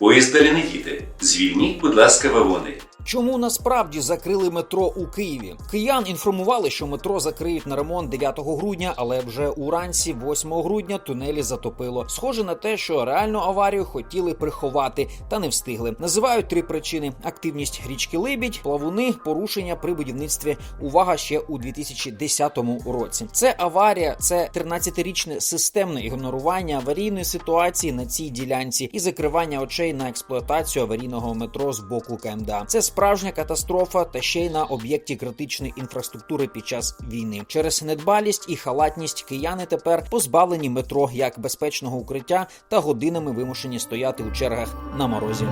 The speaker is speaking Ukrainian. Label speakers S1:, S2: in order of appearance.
S1: Поїзд далі не їде. Звільніть, будь ласка, вагони.
S2: Чому насправді закрили метро у Києві? Киян інформували, що метро закриють на ремонт 9 грудня, але вже уранці, 8 грудня, тунелі затопило. Схоже на те, що реальну аварію хотіли приховати, та не встигли. Називають три причини: активність річки Либідь, плавуни, порушення при будівництві. Увага ще у 2010 році. Це аварія, це 13-річне системне ігнорування аварійної ситуації на цій ділянці і закривання очей на експлуатацію аварійного метро з боку КМДА. Це справжня катастрофа та ще й на об'єкті критичної інфраструктури під час війни. Через недбалість і халатність кияни тепер позбавлені метро як безпечного укриття та годинами вимушені стояти у чергах на морозі.